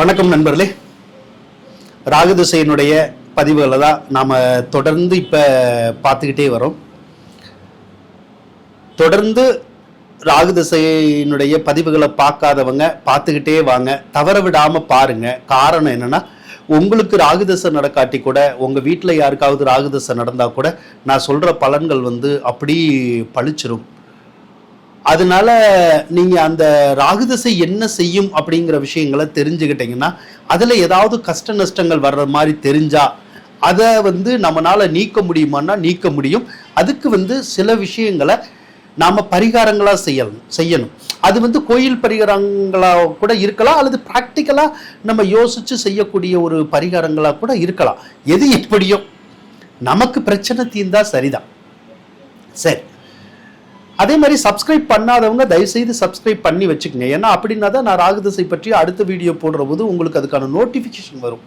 வணக்கம் நண்பர்களே. ராகுதிசையினுடைய பதிவுகளை தான் நாம் தொடர்ந்து இப்போ பார்த்துக்கிட்டே வரோம். தொடர்ந்து ராகுதிசையினுடைய பதிவுகளை பார்க்காதவங்க பார்த்துக்கிட்டே வாங்க. தவற விடாமல் பாருங்கள் காரணம் என்னென்னா உங்களுக்கு ராகுதசை நடக்காட்டி கூட உங்கள் வீட்டில் யாருக்காவது ராகுதசை நடந்தால் கூட நான் சொல்கிற பலன்கள் வந்து அப்படி பழிச்சிரும். அதனால நீங்கள் அந்த ராகுதசை என்ன செய்யும் அப்படிங்கிற விஷயங்களை தெரிஞ்சுக்கிட்டீங்கன்னா அதில் ஏதாவது கஷ்ட நஷ்டங்கள் வர்ற மாதிரி தெரிஞ்சா அதை வந்து நம்மளால் நீக்க முடியுமான்னா நீக்க முடியும். அதுக்கு வந்து சில விஷயங்களை நாம் பரிகாரங்களாக செய்யணும் செய்யணும். அது வந்து கோயில் பரிகாரங்களாக கூட இருக்கலாம் அல்லது ப்ராக்டிக்கலாக நம்ம யோசித்து செய்யக்கூடிய ஒரு பரிகாரங்களாக கூட இருக்கலாம். எது எப்படியோ நமக்கு பிரச்சனை தீர்ந்தா சரிதான். சரி. அதே மாதிரி சப்ஸ்கிரைப் பண்ணாதவங்க தயவுசெய்து சப்ஸ்கிரைப் பண்ணி வச்சுக்கோங்க. ஏன்னா அப்படின்னா தான் நான் ராகுதசை பற்றி அடுத்த வீடியோ போடுற போது உங்களுக்கு அதுக்கான நோட்டிஃபிகேஷன் வரும்.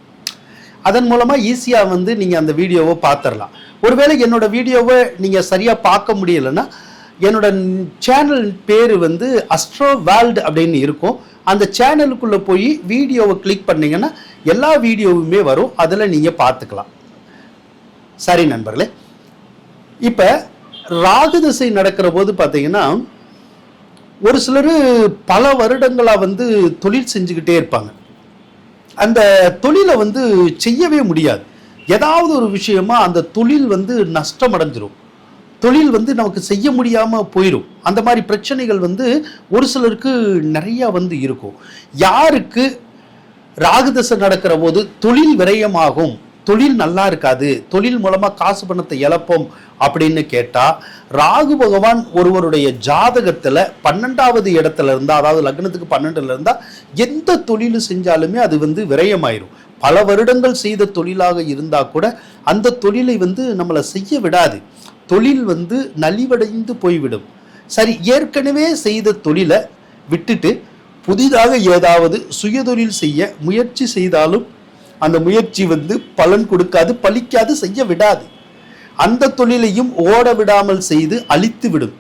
அதன் மூலமாக ஈஸியாக வந்து நீங்கள் அந்த வீடியோவை பார்த்துடலாம் ஒருவேளை என்னோட வீடியோவை நீங்கள் சரியாக பார்க்க முடியலைன்னா என்னோட சேனல் பேர் வந்து அஸ்ட்ரோ வேர்ல்டு அப்படின்னு இருக்கும். அந்த சேனலுக்குள்ளே போய் வீடியோவை கிளிக் பண்ணீங்கன்னா எல்லா வீடியோவுமே வரும். அதில் நீங்கள் பார்த்துக்கலாம். சரி நண்பர்களே. இப்போ ராகு திசை நடக்கிற போது பார்த்தீங்கன்னா ஒரு சிலர் பல வருடங்களாக வந்து தொழில் செஞ்சுக்கிட்டே இருப்பாங்க. அந்த தொழிலை வந்து செய்யவே முடியாது. ஏதாவது ஒரு விஷயமா அந்த தொழில் வந்து நஷ்டம் அடைஞ்சிரும் தொழில் வந்து நமக்கு செய்ய முடியாமல் போயிடும் அந்த மாதிரி பிரச்சனைகள் வந்து ஒரு சிலருக்கு நிறையா வந்து இருக்கும். யாருக்கு ராகுதசை நடக்கிற போது தொழில் விரயமாகும்? தொழில் நல்லா இருக்காது தொழில் மூலமாக காசு பணத்தை இழப்போம் அப்படின்னு கேட்டால் ராகு பகவான் ஒருவருடைய ஜாதகத்தில் பன்னெண்டாவது இடத்துல இருந்தால் அதாவது லக்னத்துக்கு பன்னெண்டுல இருந்தால் எந்த தொழில் செஞ்சாலுமே அது வந்து விரயமாயிரும். பல வருடங்கள் செய்த தொழிலாக இருந்தால் கூட அந்த தொழிலை வந்து நம்மளை செய்ய விடாது. தொழில் வந்து நலிவடைந்து போய்விடும். சரி ஏற்கனவே செய்த தொழிலை விட்டுட்டு புதிதாக ஏதாவது சுயதொழில் செய்ய முயற்சி செய்தாலும் அந்த முயற்சி வந்து பலன் கொடுக்காது பலிக்காது செய்ய விடாது. அந்த தொழிலையும் ஓட விடாமல் செய்து அழித்து விடும்.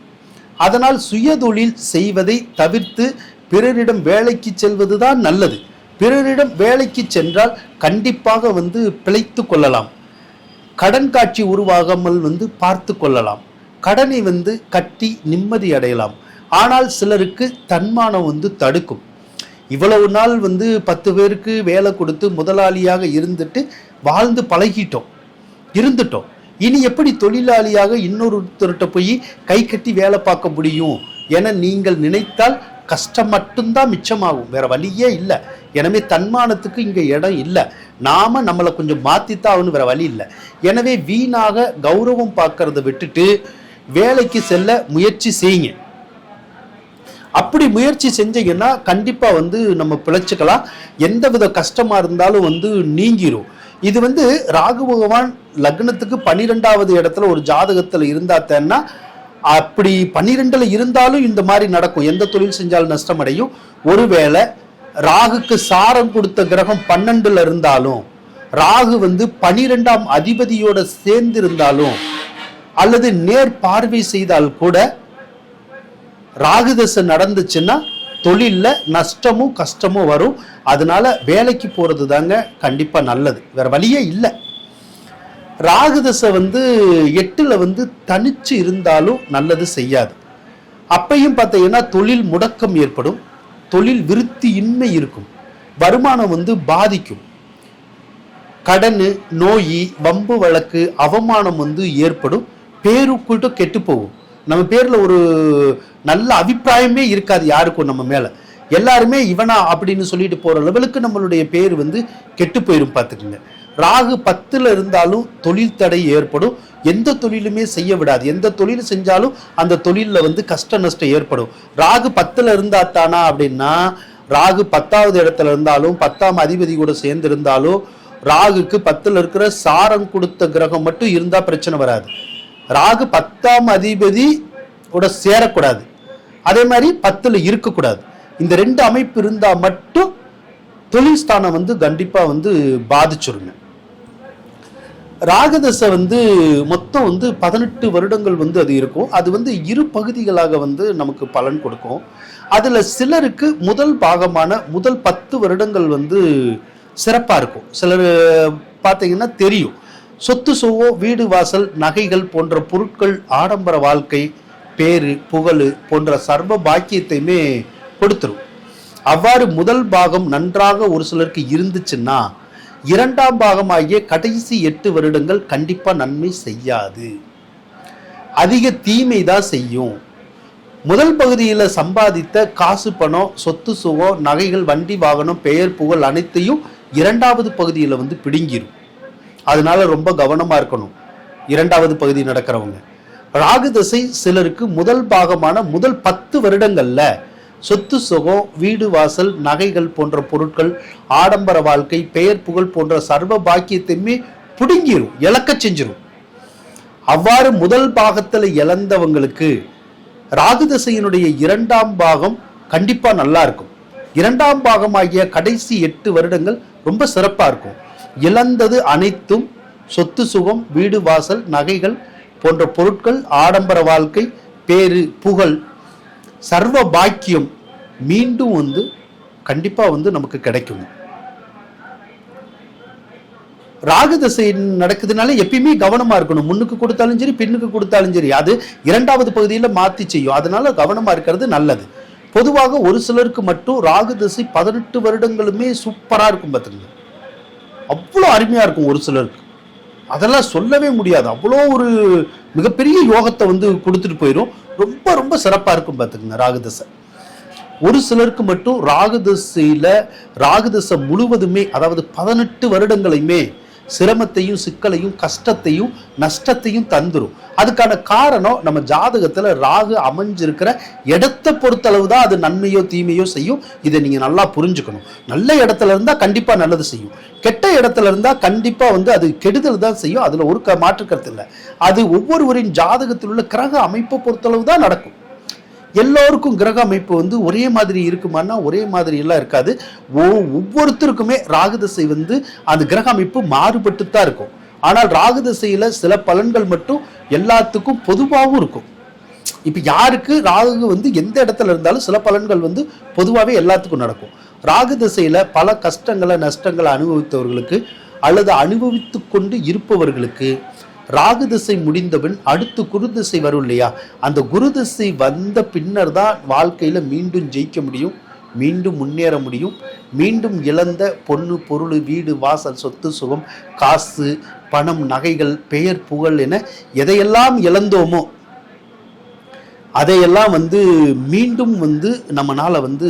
அதனால் சுயதொழில் செய்வதை தவிர்த்து பிறரிடம் வேலைக்கு செல்வதுதான் நல்லது. பிறரிடம் வேலைக்கு சென்றால் கண்டிப்பாக வந்து பிழைத்து கொள்ளலாம். கடன் காட்சி உருவாகாமல் வந்து பார்த்து கொள்ளலாம். கடனை வந்து கட்டி நிம்மதி அடையலாம். ஆனால் சிலருக்கு தன்மானம் வந்து தடுக்கும். இவ்வளவு நாள் வந்து பத்து பேருக்கு வேலை கொடுத்து முதலாளியாக இருந்துட்டு வாழ்ந்து பழகிட்டோம். இருந்துட்டோம். இனி எப்படி தொழிலாளியாக இன்னொருத்தர்கிட்ட போய் கை கட்டி வேலை பார்க்க முடியும் என நீங்கள் நினைத்தால் கஷ்டம் மட்டும்தான் மிச்சமாகும். வேற வழியே இல்லை. எனவே தன்மானத்துக்கு இங்கே இடம் இல்லை. நாம நம்மளை கொஞ்சம் மாற்றித்தான் ஆகணும். வேற வழி இல்லை. எனவே வீணாக கௌரவம் பார்க்கறத விட்டுட்டு வேலைக்கு செல்ல முயற்சி செய்யுங்க. அப்படி முயற்சி செஞ்சீங்கன்னா கண்டிப்பாக வந்து நம்ம பிழைச்சிக்கலாம். எந்த வித கஷ்டமாக இருந்தாலும் வந்து நீங்கிரும். இது வந்து ராகு பகவான் லக்னத்துக்கு பன்னிரெண்டாவது இடத்துல ஒரு ஜாதகத்தில் இருந்தாத்தேன்னா அப்படி பன்னிரெண்டில் இருந்தாலும் இந்த மாதிரி நடக்கும். எந்த தொழில் செஞ்சாலும் நஷ்டம் அடையும். ஒருவேளை ராகுக்கு சாரம் கொடுத்த கிரகம் பன்னெண்டுல இருந்தாலும் ராகு வந்து பனிரெண்டாம் அதிபதியோட சேர்ந்து இருந்தாலும் அல்லது நேர் பார்வை செய்தால் கூட ராகுதசை நடந்துச்சுன்னா தொழிலில் நஷ்டமும் கஷ்டமும் வரும். அதனால வேலைக்கு போகிறது தாங்க கண்டிப்பாக நல்லது. வேற வழியே இல்லை. ராகுதசை வந்து எட்டில் வந்து தனிச்சு இருந்தாலும் நல்லது செய்யாது. அப்பையும் பார்த்தீங்கன்னா தொழில் முடக்கம் ஏற்படும். தொழில் விருத்தி இன்மை இருக்கும். வருமானம் வந்து பாதிக்கும். கடன் நோய் வம்பு வழக்கு அவமானம் வந்து ஏற்படும். பேருக்குள்ட்டு கெட்டு போகும். நம்ம பேரில் ஒரு நல்ல அபிப்பிராயமே இருக்காது யாருக்கும் நம்ம மேலே. எல்லாருமே இவனா அப்படின்னு சொல்லிட்டு போகிற லெவலுக்கு நம்மளுடைய பேர் வந்து கெட்டு போயிடும் பார்த்துக்குங்க. ராகு பத்தில் இருந்தாலும் தொழில் தடை ஏற்படும். எந்த தொழிலுமே செய்ய விடாது. எந்த தொழில் செஞ்சாலும் அந்த தொழிலில் வந்து கஷ்ட நஷ்டம் ஏற்படும். ராகு பத்தில் இருந்தா தானா அப்படின்னா ராகு பத்தாவது இடத்துல இருந்தாலும் பத்தாம் அதிபதி கூட சேர்ந்து இருந்தாலும் ராகுக்கு பத்தில் இருக்கிற சாரம் கொடுத்த கிரகம் மட்டும் இருந்தால் பிரச்சனை வராது. ராகு பத்தாம் அதிபதி கூட சேரக்கூடாது. அதே மாதிரி பத்தில் இருக்கக்கூடாது. இந்த ரெண்டு அமைப்பு இருந்தால் மட்டும் தொழில் ஸ்தானம் வந்து கண்டிப்பாக வந்து பாதிச்சிருங்க. ராகதசை வந்து மொத்தம் வந்து பதினெட்டு வருடங்கள் வந்து அது இருக்கும். அது வந்து இரு பகுதிகளாக வந்து நமக்கு பலன் கொடுக்கும். அதில் சிலருக்கு முதல் பாகமான முதல் பத்து வருடங்கள் வந்து சிறப்பாக இருக்கும். சிலர் பார்த்தீங்கன்னா தெரியும். சொத்து சுவோ வீடு வாசல் நகைகள் போன்ற பொருட்கள் ஆடம்பர வாழ்க்கை பேரு புகழ் போன்ற சர்வ பாக்கியத்தையுமே கொடுத்துரும். அவ்வாறு முதல் பாகம் நன்றாக ஒரு சிலருக்கு இருந்துச்சுன்னா இரண்டாம் பாகமாகிய கடைசி எட்டு வருடங்கள் கண்டிப்பாக நன்மை செய்யாது. அதிக தீமை தான் செய்யும். முதல் பகுதியில் சம்பாதித்த காசு பணம் சொத்து சுகம் நகைகள் வண்டி வாகனம் பெயர் புகழ் அனைத்தையும் இரண்டாவது பகுதியில் வந்து பிடுங்கிடும் அதனால ரொம்ப கவனமாக இருக்கணும். இரண்டாவது பகுதி நடக்கிறவங்க. ராகு திசை சிலருக்கு முதல் பாகமான முதல் பத்து வருடங்களில் சொத்து சுகம் வீடு வாசல் நகைகள் போன்ற பொருட்கள் ஆடம்பர வாழ்க்கை பெயர் புகழ் போன்ற சர்வ பாக்கியத்தையுமே பிடுங்கிரும் இழக்க செஞ்சிடும் அவ்வாறு முதல் பாகத்துல இழந்தவங்களுக்கு ராகு திசையினுடைய இரண்டாம் பாகம் கண்டிப்பாக நல்லா இருக்கும். இரண்டாம் பாகமாகிய கடைசி எட்டு வருடங்கள் ரொம்ப சிறப்பாக இருக்கும். இழந்தது அனைத்தும் சொத்து சுகம் வீடு வாசல் நகைகள் போன்ற பொருட்கள் ஆடம்பர வாழ்க்கை பேரு புகழ் சர்வ பாக்கியம் மீண்டும் வந்து கண்டிப்பாக வந்து நமக்கு கிடைக்கும். ராகு தசை நடக்குதுனால எப்பயுமே கவனமாக இருக்கணும். முன்னுக்கு கொடுத்தாலும் சரி பின்னுக்கு கொடுத்தாலும் சரி. அது இரண்டாவது பகுதியில் மாற்றி செய்யும். அதனால கவனமாக இருக்கிறது நல்லது. பொதுவாக ஒரு சிலருக்கு மட்டும் ராகு திசை பதினெட்டு வருடங்களுமே சூப்பராக இருக்கும் பார்த்துங்க அவ்வளோ அருமையாக இருக்கும் ஒரு சிலருக்கு. அதெல்லாம் சொல்லவே முடியாது. அவ்வளோ ஒரு மிகப்பெரிய யோகத்தை வந்து கொடுத்துட்டு போயிடும் ரொம்ப ரொம்ப சிறப்பாக இருக்கும் பார்த்துக்குங்க ராகுதசை ஒரு சிலருக்கு மட்டும் ராகுதசையில ராகுதசை முழுவதுமே அதாவது பதினெட்டு வருடங்களையுமே சிரமத்தையும் சிக்கலையும் கஷ்டத்தையும் நஷ்டத்தையும் தந்துடும் அதுக்கான காரணம் நம்ம ஜாதகத்தில் ராகு அமைஞ்சிருக்கிற இடத்தை பொறுத்தளவு தான் அது நன்மையோ தீமையோ செய்யும். இதை நீங்கள் நல்லா புரிஞ்சுக்கணும். நல்ல இடத்துல இருந்தால் கண்டிப்பாக நல்லது செய்யும். கெட்ட இடத்துல இருந்தால் கண்டிப்பாக வந்து அது கெடுதல் தான் செய்யும். அதில் ஒரு க- மாற்று கருத்து இல்லை. அது ஒவ்வொருவரின் ஜாதகத்தில் உள்ள கிரக அமைப்பை பொறுத்தளவு தான் நடக்கும். எல்லோருக்கும் கிரக அமைப்பு வந்து ஒரே மாதிரி இருக்குமான்னா ஒரே மாதிரி எல்லாம் இருக்காது. ஒ- ஒவ்வொருத்தருக்குமே ராகுதசை வந்து அந்த கிரக அமைப்பு மாறுபட்டு தான் இருக்கும். ஆனால் ராகுதசையில சில பலன்கள் மட்டும் எல்லாத்துக்கும் பொதுவாகவும் இருக்கும். இப்போ யாருக்கு ராகு வந்து எந்த இடத்துல இருந்தாலும் சில பலன்கள் வந்து பொதுவாகவே எல்லாத்துக்கும் நடக்கும். ராகு திசையில் பல கஷ்டங்களை நஷ்டங்களை அனுபவித்தவர்களுக்கு அல்லது அனுபவித்து கொண்டு இருப்பவர்களுக்கு ராகு திசை முடிந்தபின் அடுத்து குரு திசை வரும் இல்லையா? அந்த குரு திசை வந்த பின்னர் தான் வாழ்க்கையில் மீண்டும் ஜெயிக்க முடியும் மீண்டும் முன்னேற முடியும். மீண்டும் இழந்த பொண்ணு பொருள் வீடு வாசல் சொத்து சுகம் காசு பணம் நகைகள் பெயர் புகழ் என எதையெல்லாம் இழந்தோமோ அதையெல்லாம் வந்து மீண்டும் வந்து நம்மளால் வந்து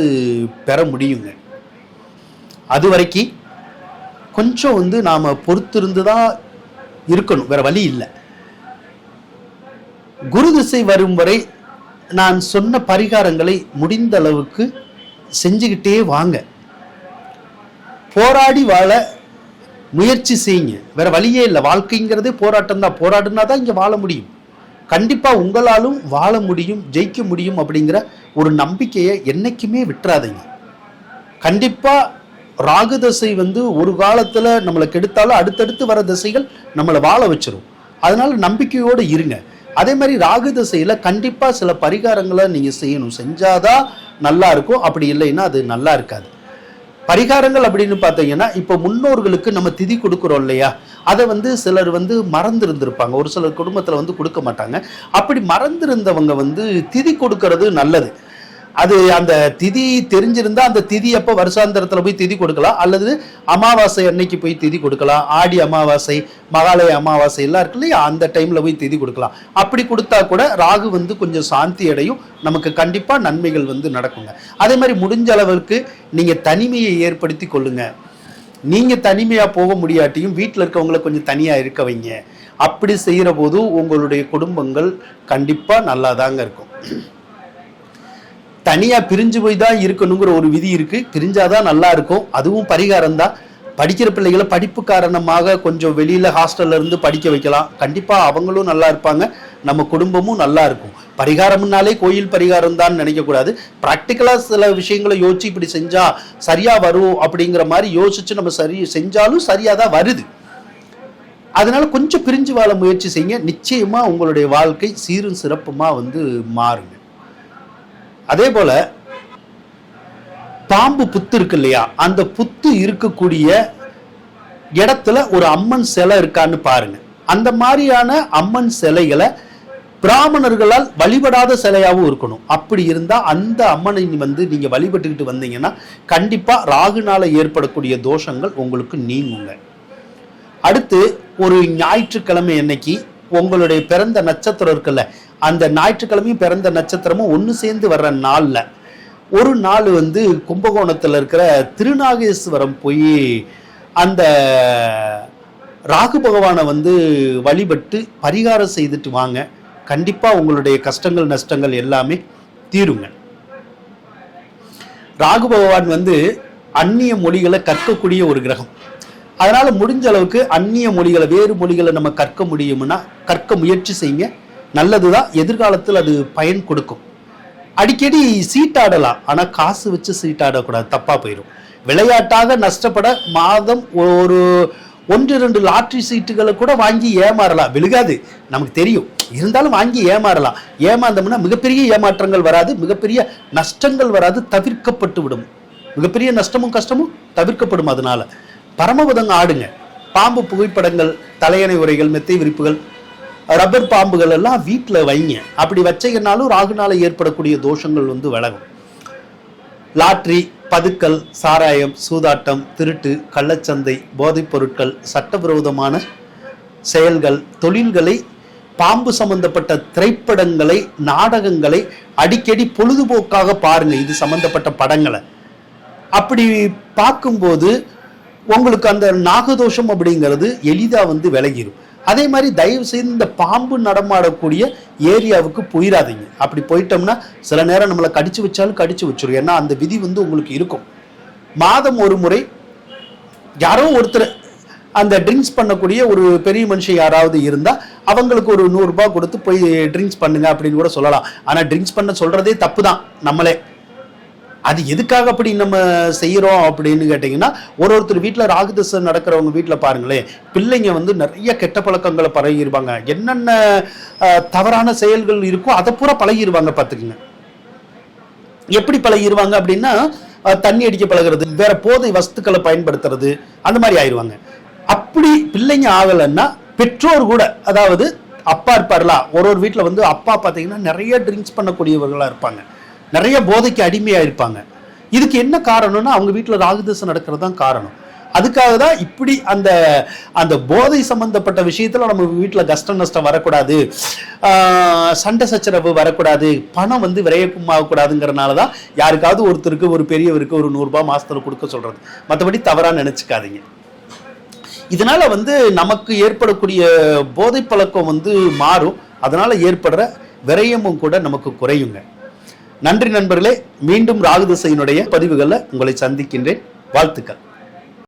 பெற முடியுங்க. அது வரைக்கும் கொஞ்சம் வந்து நாம் பொறுத்திருந்து தான் இருக்கணும் வேற வழி இல்லை. குரு திசை வரும் வரை நான் சொன்ன பரிகாரங்களை முடிந்த அளவுக்கு செஞ்சுக்கிட்டே வாங்க. போராடி வாழ முயற்சி செய்யுங்க. வேற வழியே இல்லை. வாழ்க்கைங்கிறதே போராட்டம் தான். போராடினா தான் இங்கே வாழ முடியும். கண்டிப்பாக உங்களாலும் வாழ முடியும் ஜெயிக்க முடியும் அப்படிங்கிற ஒரு நம்பிக்கையை என்றைக்குமே விட்டுறாதீங்க. கண்டிப்பாக ராகு தசை வந்து ஒரு காலத்தில் நம்மளை கெடுத்தாலும் அடுத்தடுத்து வர திசைகள் நம்மளை வாழ வச்சிரும். அதனால் நம்பிக்கையோடு இருங்க. அதே மாதிரி ராகு தசையில் கண்டிப்பாக சில பரிகாரங்களை நீங்கள் செய்யணும். செஞ்சாதான் நல்லா இருக்கும். அப்படி இல்லைன்னா அது நல்லா இருக்காது. பரிகாரங்கள் அப்படின்னு பார்த்தீங்கன்னா இப்போ முன்னோர்களுக்கு நம்ம திதி கொடுக்குறோம் இல்லையா? அதை வந்து சிலர் வந்து மறந்துருந்திருப்பாங்க. ஒரு சிலர் குடும்பத்தில் வந்து கொடுக்க மாட்டாங்க. அப்படி மறந்திருந்தவங்க வந்து திதி கொடுக்கறது நல்லது. அது அந்த திதி தெரிஞ்சிருந்தா அந்த திதி அப்போ வருஷாந்திரத்தில் போய் திதி கொடுக்கலாம்? அல்லது அமாவாசை அன்னைக்கு போய் திதி கொடுக்கலாம்? ஆடி அமாவாசை மகாலய அமாவாசை எல்லாம் இருக்கு இல்லையா? அந்த டைம்ல போய் திதி கொடுக்கலாம். அப்படி கொடுத்தா கூட ராகு வந்து கொஞ்சம் சாந்தி அடையும். நமக்கு கண்டிப்பா நன்மைகள் வந்து நடக்குங்க. அதே மாதிரி முடிஞ்ச அளவுக்கு நீங்க தனிமையை ஏற்படுத்தி கொள்ளுங்க. நீங்க தனிமையா போக முடியாட்டியும் வீட்டில் இருக்கவங்கள கொஞ்சம் தனியா இருக்க வைங்க. அப்படி செய்கிற போது உங்களுடைய குடும்பங்கள் கண்டிப்பா நல்லா தாங்க இருக்கும். தனியா பிரிஞ்சு போய் தான் இருக்கணுங்கிற ஒரு விதி இருக்கு. பிரிஞ்சாதான் நல்லா இருக்கும். அதுவும் பரிகாரம் தான் படிக்கிற பிள்ளைகளை படிப்பு காரணமாக கொஞ்சம் வெளியில ஹாஸ்டல்ல இருந்து படிக்க வைக்கலாம். கண்டிப்பா அவங்களும் நல்லா இருப்பாங்க. நம்ம குடும்பமும் நல்லா இருக்கும். பரிகாரம்னாலே கோயில் பரிகாரம் தான் நினைக்கக்கூடாது ப்ராக்டிக்கலாக சில விஷயங்களை யோசிச்சு இப்படி செஞ்சால் சரியாக வரும் அப்படிங்கிற மாதிரி யோசிச்சு நம்ம சரி செஞ்சாலும் சரியாக தான் வருது. அதனால கொஞ்சம் பிரிஞ்சு வாழ முயற்சி செய்யுங்க. நிச்சயமாக உங்களுடைய வாழ்க்கை சீரும் சிறப்புமாக வந்து மாறுங்க. அதே போல பாம்பு புத்து இருக்கு இல்லையா? அந்த புத்து இருக்கக்கூடிய இடத்துல ஒரு அம்மன் சிலை இருக்கான்னு பாருங்க. அந்த மாதிரியான அம்மன் சிலைகளை பிராமணர்களால் வழிபடாத சிலையாகவும் இருக்கணும். அப்படி இருந்தா அந்த அம்மனை வந்து நீங்க வழிபட்டுக்கிட்டு வந்தீங்கன்னா கண்டிப்பா ராகுனால ஏற்படக்கூடிய தோஷங்கள் உங்களுக்கு நீங்குங்க. அடுத்து ஒரு ஞாயிற்றுக்கிழமை அன்னைக்கு உங்களுடைய பிறந்த நட்சத்திரம் இருக்குல்ல அந்த ஞாயிற்றுக்கிழமையும் பிறந்த நட்சத்திரமும் ஒன்று சேர்ந்து வர்ற நாளில். ஒரு நாள் வந்து கும்பகோணத்தில் இருக்கிற திருநாகேஸ்வரம் போய் அந்த ராகு பகவானை வந்து வழிபட்டு பரிகாரம் செய்துட்டு வாங்க. கண்டிப்பாக உங்களுடைய கஷ்டங்கள் நஷ்டங்கள் எல்லாமே தீருங்க. ராகு பகவான் வந்து அந்நிய மொழிகளை கற்கக்கூடிய ஒரு கிரகம். அதனால் முடிஞ்ச அளவுக்கு அந்நிய மொழிகளை வேறு மொழிகளை நம்ம கற்க முடியும்னா கற்க முயற்சி செய்யுங்க. நல்லது தான் எதிர்காலத்தில் அது பயன் கொடுக்கும். அடிக்கடி சீட்டாடலாம். ஆனால் காசு வச்சு சீட்டாடக்கூடாது. தப்பாக போயிடும் விளையாட்டாக நஷ்டப்பட மாதம் ஒரு ஒன்று ரெண்டு லாட்ரி சீட்டுகளை கூட வாங்கி ஏமாறலாம். விழுகாது. நமக்கு தெரியும். இருந்தாலும் வாங்கி ஏமாறலாம். ஏமாந்தோம்னா மிகப்பெரிய ஏமாற்றங்கள் வராது. மிகப்பெரிய நஷ்டங்கள் வராது. தவிர்க்கப்பட்டு விடும். மிகப்பெரிய நஷ்டமும் கஷ்டமும் தவிர்க்கப்படும். அதனால பரமபதங்க ஆடுங்க. பாம்பு புகைப்படங்கள் தலையணை உரைகள் மெத்தை விரிப்புகள் ரப்பர் பாம்புகள் எல்லாம் வீட்டில் வைங்க. அப்படி வச்சீங்கன்னாலும் ராகுனால ஏற்படக்கூடிய தோஷங்கள் வந்து விலகும். லாட்ரி பதுக்கல் சாராயம் சூதாட்டம் திருட்டு கள்ளச்சந்தை போதைப் பொருட்கள் சட்டவிரோதமான செயல்கள் தொழில்களை பாம்பு சம்பந்தப்பட்ட திரைப்படங்களை நாடகங்களை அடிக்கடி பொழுதுபோக்காக பாருங்கள் இது சம்பந்தப்பட்ட படங்களை. அப்படி பார்க்கும்போது உங்களுக்கு அந்த நாகதோஷம் அப்படிங்கிறது எளிதாக வந்து விலகிடும் அதே மாதிரி தயவு செய்து இந்த பாம்பு நடமாடக்கூடிய ஏரியாவுக்கு போயிடாதீங்க அப்படி போயிட்டோம்னா சில நேரம் நம்மளை கடிச்சு வச்சாலும் கடிச்சு வச்சிடும் ஏன்னா அந்த விதி வந்து உங்களுக்கு இருக்கும். மாதம் ஒரு முறை யாரோ ஒருத்தர் அந்த ட்ரிங்க்ஸ் பண்ணக்கூடிய ஒரு பெரிய மனுஷன் யாராவது இருந்தால் அவங்களுக்கு ஒரு நூறுரூபா கொடுத்து போய் ட்ரிங்க்ஸ் பண்ணுங்க அப்படின்னு கூட சொல்லலாம். ஆனால் ட்ரிங்க்ஸ் பண்ண சொல்கிறதே தப்பு தான் நம்மளே. அது எதுக்காக அப்படி நம்ம செய்கிறோம் அப்படின்னு கேட்டிங்கன்னா ஒரு ஒருத்தர் வீட்டில் ராகுதசை நடக்கிறவங்க வீட்டில் பாருங்களேன் பிள்ளைங்க வந்து நிறைய கெட்ட பழக்கங்களை பழகிடுவாங்க என்னென்ன தவறான செயல்கள் இருக்கோ அதை பூரா பழகிடுவாங்க பார்த்துக்குங்க. எப்படி பழகிடுவாங்க அப்படின்னா தண்ணி அடிக்க பழகுறது வேற போதை வஸ்துக்களை பயன்படுத்துறது அந்த மாதிரி ஆயிடுவாங்க அப்படி பிள்ளைங்க ஆகலைன்னா பெற்றோர் கூட அதாவது அப்பா இருப்பார்ல ஒரு ஒரு வீட்டில் வந்து அப்பா பார்த்தீங்கன்னா நிறைய ட்ரிங்க்ஸ் பண்ணக்கூடியவர்களாக இருப்பாங்க. நிறைய போதைக்கு அடிமையாக இருப்பாங்க இதுக்கு என்ன காரணம்னா அவங்க வீட்டில் ராகுதசம் நடக்கிறது தான் காரணம். அதுக்காக தான் இப்படி அந்த அந்த போதை சம்பந்தப்பட்ட விஷயத்தில் நம்ம வீட்டில் கஷ்டம் நஷ்டம் வரக்கூடாது. சண்டை சச்சரவு வரக்கூடாது. பணம் வந்து விரயக்கும் ஆகக்கூடாதுங்கிறனால தான் யாருக்காவது ஒருத்தருக்கு ஒரு பெரியவருக்கு ஒரு நூறுரூபா மாதத்தில் கொடுக்க சொல்கிறது மற்றபடி தவறாக நினச்சிக்காதீங்க. இதனால் வந்து நமக்கு ஏற்படக்கூடிய போதை பழக்கம் வந்து மாறும். அதனால் ஏற்படுற விரயமும் கூட நமக்கு குறையுங்க. நன்றி நண்பர்களே மீண்டும் ராகுதிசையினுடைய பதிவுகளில் உங்களை சந்திக்கின்றேன். வாழ்த்துக்கள்.